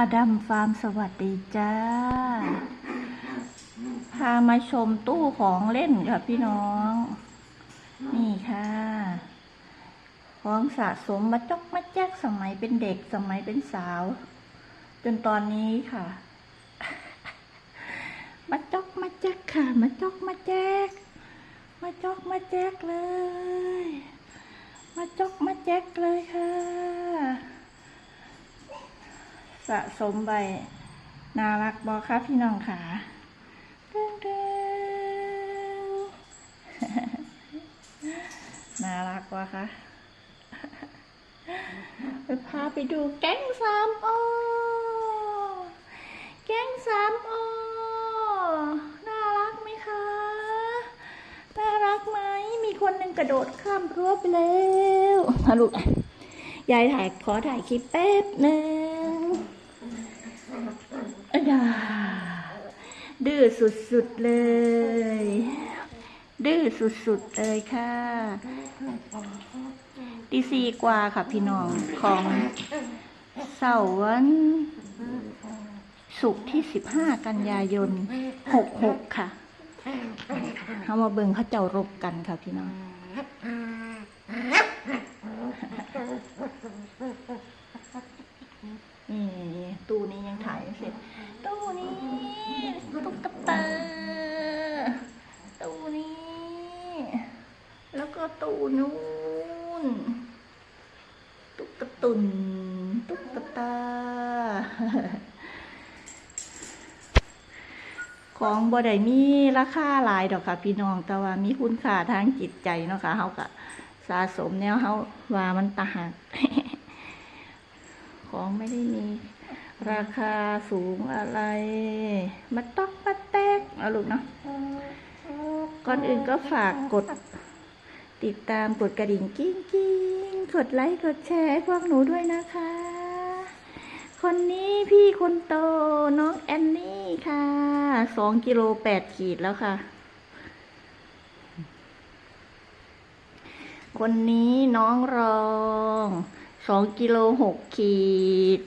อดัมฟาร์มสวัสดีจ้า พามาชมตู้ของเล่นค่ะพี่น้อง นี่ค่ะ ของสะสมมาจกมาแจ๊กสมัยเป็นเด็กสมัยเป็นสาว จนตอนนี้ค่ะมาจกมาแจ๊กค่ะมาจกมาแจ๊กมาจกมาแจ๊กเลย มาจกมาแจ๊กเลยค่ะ สะสมใบน่ารักบอครับพี่น้องค่ะดึงดึงน่ารักวะคะไปพาไปดูแก๊งสามโอแก๊งสามโอน่ารักไหมคะ น่ารักไหม มีคนหนึ่งกระโดดข้ามรั้วไปแล้วมาลูกอะยายถ่ายขอถ่ายคลิปแป๊บหนึ่งอะดาดื้อ สุดๆเลย ดื้อสุดๆเลยค่ะตีสี่กว่าค่ะพี่น้องของเสาร์วันศุกร์ที่สิบห้ากันยายนหกหกค่ะเอามาเบิ่งเขาเจ้ารบกันค่ะพี่น้อง นี่ตู้นี้ยังถ่ายไม่เสร็จ ตู้นี้ตุ๊กตาตู้นี้ แล้วก็ตู้ นู้นตุ๊กตุนตุ๊กตา ของบ่ได้มีราคาหลายดอกค่ะพี่น้อง แต่ว่ามีคุณค่าทางจิตใจเนาะค่ะเฮาก็สะสมแนวเฮาว่ามันตาหัก ของไม่ได้มีราคาสูงอะไร มาตอกมาแตกเอาลูกเนาะก่อนอื่นก็ฝากกด ติดตามกดกระดิ่งกิ้งกิ้งกดไลค์กดแชร์พวกหนูด้วยนะคะ คนนี้พี่คนโตน้องแอนนี่ค่ะสองกิโลแปดขีดแล้วค่ะ คนนี้น้องรองสองกิโลหกขีด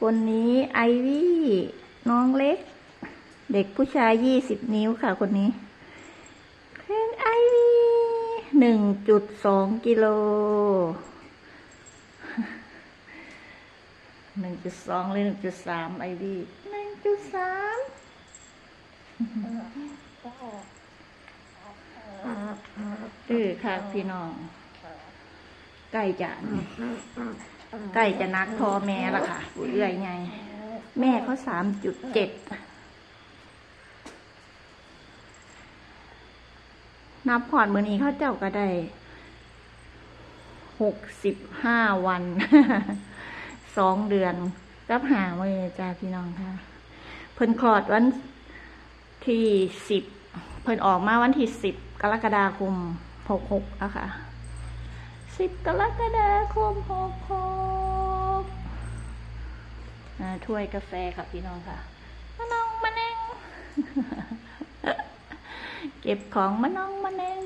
คนนี้ไอวี่น้องเล็ก เด็กผู้ชายยี่สิบนิ้วค่ะคนนี้ หนึ่งจุดสองกิโลหนึ่งจุดสองเลยหนึ่งจุดสามไอวี่หนึ่งจุดสามเออค่ะพี่น้อง ใกล้จะใกล้จะนักทอแม่ละค่ะเอื้อยไง แม่เขาสามจุดเจ็ด นับผ่อนมือนี้เขาเจ้าก็ได้หกสิบห้าวันสองเดือนกับหามือจ้าพี่น้องค่ะ เพิ่นคลอดวันที่สิบเพิ่นออกมาวันที่สิบกรกฎาคมหกหกอะค่ะสิบกรกฎาคมหกหกอ่าถ้วยกาแฟค่ะพี่น้องค่ะมาน้องมาแนง เก็บของมาน้องมาแนง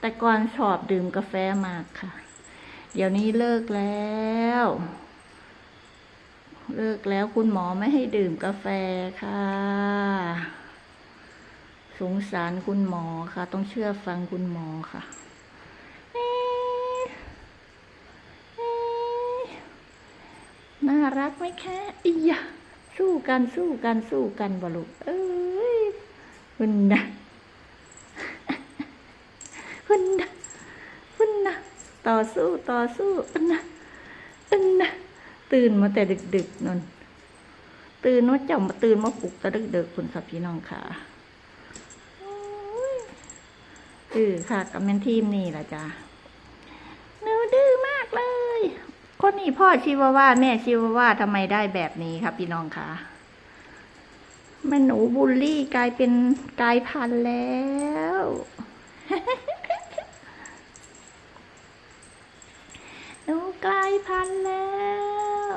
แต่ก่อนชอบดื่มกาแฟมากค่ะ เดี๋ยวนี้เลิกแล้ว เลิกแล้วคุณหมอไม่ให้ดื่มกาแฟค่ะ สงสารคุณหมอค่ะ ต้องเชื่อฟังคุณหมอค่ะน่ารักไหมแคะอียะสู้กันสู้กันสู้กันบลูกเอ้ย คุณนะคุณนะคุณนะต่อสู้ต่อสู้อันนะอันนะตื่นมาแต่ดึกๆนนตื่นว่าเจ้ามาตื่นมาปลุกแต่ดึกๆคุณค่ะพี่น้องค่ะโอ้ยดื้อค่ะกับแมนทีมนี่แหละจ้ะหนูดื้อมากเลย คนนี้พ่อชิวว่า แม่ชิวว่าทำไมได้แบบนี้ครับพี่น้องคะ แม่หนูบูลลี่กลายเป็นกลายพันธุ์แล้ว หนูกลายพันธุ์แล้ว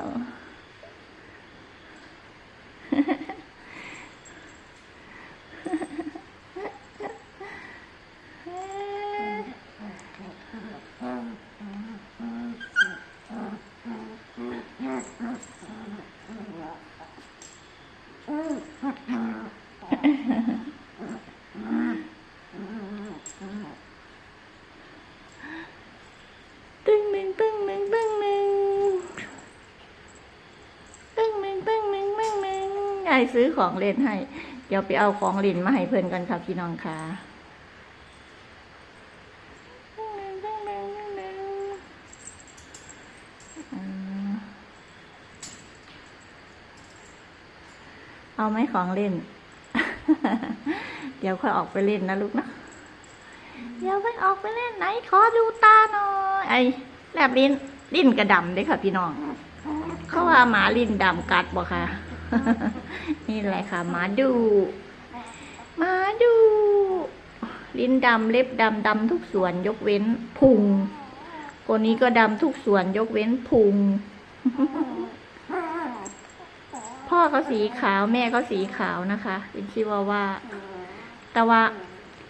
ตึ้งหนึ่งตึ้งหนึ่งตึ้งหนึ่งตึ้งหนึ่งตึ้งหนึ่งตึ้งหนึ่งยายซื้อของเล่นให้ เดี๋ยวไปเอาของเล่นมาให้เพื่อนกันค่ะพี่น้องค่ะ เอาไหมของเล่น เดี๋ยวค่อยออกไปเล่นนะลูกนะเดี๋ยวค่อยออกไปเล่นไหนขอดูตาหน่อย ไอ้แลบลิ้นลิ้นกระดำเด้ค่ะ พี่น้อง เขาว่าหมาลิ้นดำกัดบ่ค่ะ นี่แหละค่ะหมาดูหมาดู ลิ้นดำเล็บดำดำทุกส่วนยกเว้นพุงคนนี้ก็ดำทุกส่วนยกเว้นพุง พ่อเขาสีขาวแม่เขาสีขาวนะคะ เป็นชิวาว่า แต่ว่า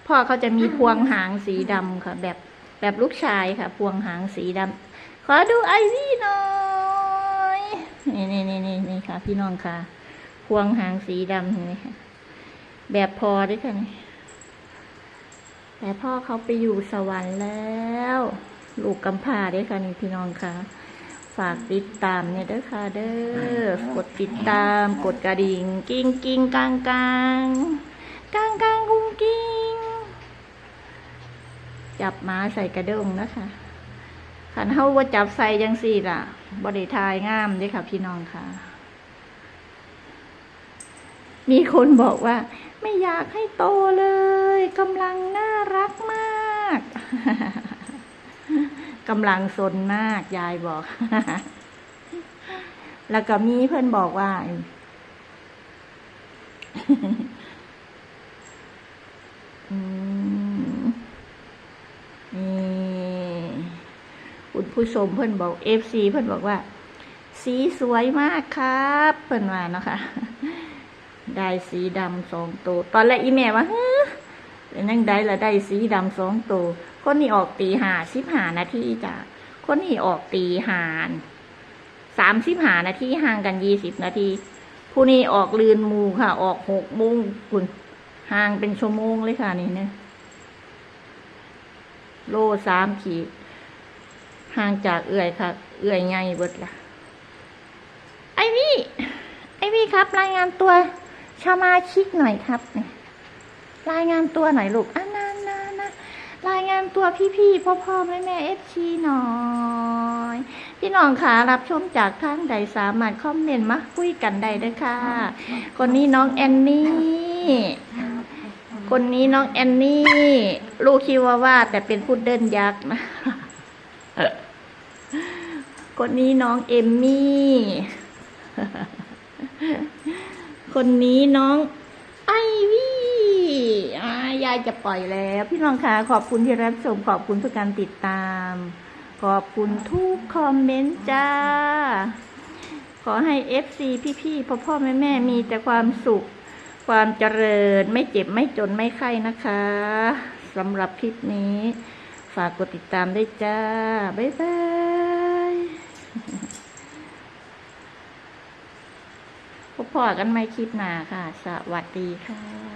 พ่อเขาจะมีพวงหางสีดำค่ะ แบบแบบลูกชายค่ะ พวงหางสีดำขอดูไอวี่หน่อยนี่นี่นี่นี่นี่ค่ะ พี่น้องค่ะ พวงหางสีดำเห็นไหมคะแบบพอด้วยค่ะนี่แต่พ่อเขาไปอยู่สวรรค์แล้ว ลูกกำพร้าด้วยค่ะนี่พี่น้องค่ะ ฝากติดตามเนี่ยเด้อค่ะเด้อกดติดตามกดกระดิ่งกิ้งกิ้งกลางกลางกลางกลางกุ้งกิ้งจับหมาใส่กระด้งนะคะขันเฮาว่าจับใส่ยังสี่ล่ะบริทายงามด้อค่ะพี่น้องค่ะ มีคนบอกว่า ไม่อยากให้โตเลยกำลังน่ารักมาก กำลังสนมาก ยายบอก แล้วก็มีเพื่อนบอกว่า อืมนี่คุณผู้ชมเพื่อนบอกเอฟซีเพื่อนบอกว่า สีสวยมากครับเพื่อนว่าเนาะคะ ได้สีดำสองตัว ตอนแรกอีแม่ว่าเฮ้ เป็นยังได้ละได้สีดำสองตัวคนนี้ออกตีหาสิบหานาทีจ้ะคนนี้ออกตีหานสามสิบหานาทีห่างกันยี่สิบนาทีผู้นี้ออกลืนมูค่ะ ออกหกโมงคุณห่างเป็นชั่วโมงเลยค่ะนี่เนี่ยโลสามขีดห่างจากเอื่อยค่ะ เอื่อยไงเบิดละไอวี่ไอวี่ครับ รายงานตัวชามาชิกหน่อยครับเนี่ย รายงานตัวหน่อยลูกอะนานานะรายงานตัวพี่ๆ พ่อพ่อแม่แม่เอฟชีหน่อย พี่น้องค่ะรับชมจากทางใดสามารถคอมเมนต์มาคุยกันได้ด้วยค่ะ คนนี้น้องแอนนี่ คนนี้น้องแอนนี่ ลูกคิดว่าว่าแต่เป็นพุดเดิ้ลยักษ์นะคนนี้น้องเอมมี่ คนนี้น้องไอว จะปล่อยแล้ว พี่น้องคะขอบคุณที่รับชมขอบคุณทุกการติดตาม ขอบคุณทุกคอมเมนต์จ้า ขอให้เอฟซีพี่ๆพ่อพ่อแม่แม่มีแต่ความสุข ความเจริญไม่เจ็บไม่จนไม่ไข้นะคะสำหรับคลิปนี้ ฝากกดติดตามได้จ้า บ๊ายบายพบพอกันใหม่คลิปหน้าค่ะ สวัสดีค่ะ